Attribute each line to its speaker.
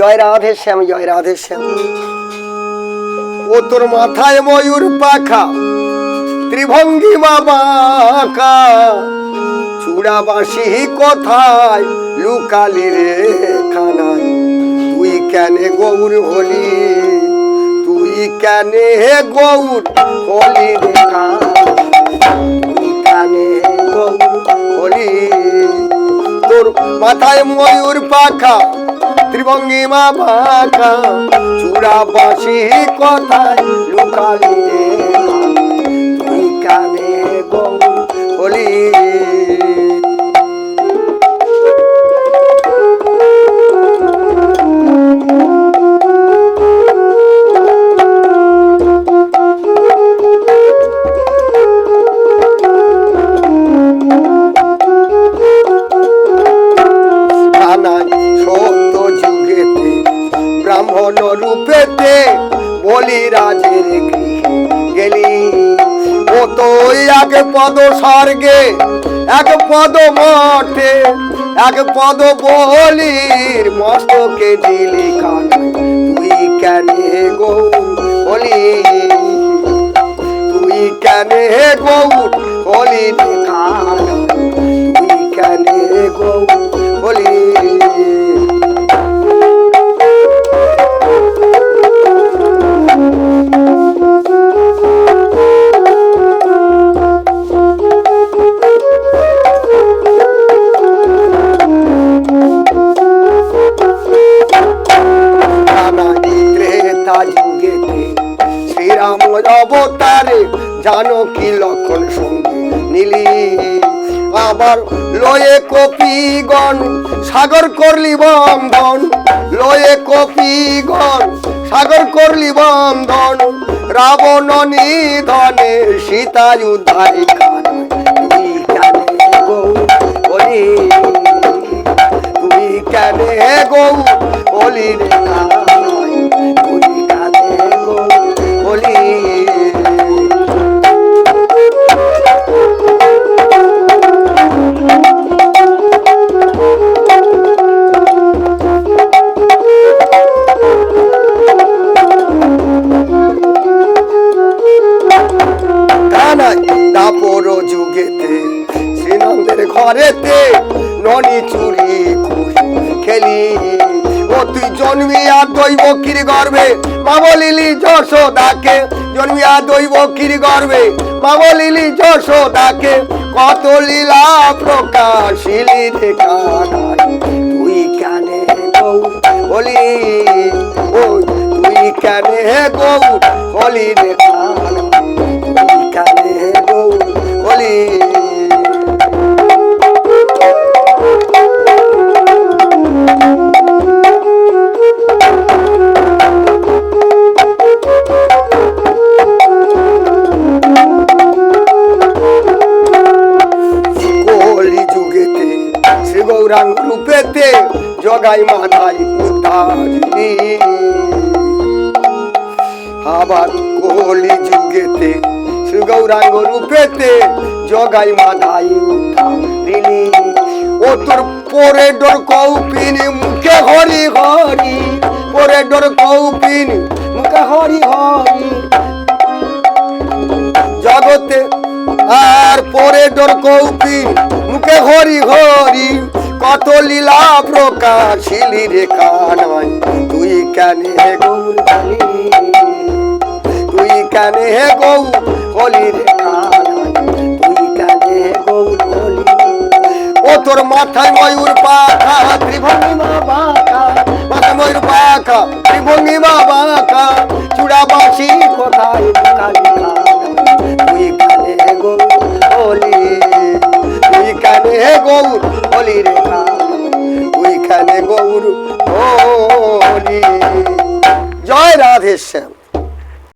Speaker 1: জয় রাধে শ্যাম, জয় রাধে শ্যাম। ও তোর মাথায় ময়ূর পাখা, ত্রিভঙ্গি বাবাকা চূড়া বাসি কোথায় লুকালি রে খানায়। তুই কেনে গৌর হলি? তুই কেনে গৌর হলি রে? তুই গৌর হলি? তোর মাথায় ময়ূর পাখা ত্রিভঙ্গি মা পাখা চূড়া বাসি কথায় লুকালি ব্রাহ্মণ রূপেতে বলি রাজের গৃহে গেলি। ও তো এক পদ স্বর্গে, এক পদ মঠে, এক পদ বলির মস্তকে দিলি কানাই তুই কেনে গৌর বলি? তুই কেনে গৌর বলি খানাই অবতারে, জানো কি লক্ষণ সঙ্গে নীলি? আবার লয়ে কপিগণ, সাগর করলি বন্ধন। লয়ে কপিগণ, সাগর করলি বন্ধন। রাবণ নিধনে সীতা উদ্ধারি তুই কেনে গৌ? বলি রে ঘরেতে ননি চুরি খেলি। ও, তুই জন্মিয়া দৈব কির গর্বে মা বলিলি, যশোদাকে জন্মিয়া দৈব কির গর্বে মা বলিলি, যশোদাকে কত লীলা প্রকাশিলি রে তুই কেনে বলি, ও, তুই কেনে গৌ? বলি রে কেনে গৌ? বলি শ্রী রূপেতে জগাই মাধাই উদ্ধারিণী আবার কলি যুগেতে শ্রী রূপেতে জগাই মাধাই উদ্ধারিণী ও তোর পরে ডোর কৌপিনী মুখে হরি হরি পরে ডোর কৌপিনী মুখে হরি হরি। জগতে আর পরে ডোর কৌপি মুখে হরি হরি কত লীলা প্রকাশিলি রে কানাই তুই কেনে হে তুই কেনে হে গৌ হলি রে তুই কেনে হে গৌর ও তোর মাথায় ময়ূর পাখা ত্রিভঙ্গি মা বাঁকা। মাথায় ময়ূর পাখা ত্রিভঙ্গি মা বাঁকা। চূড়া বাসি কোথায় কালী গৌর হলি রে ওইখানে গৌর জয় রাধেশ্যাম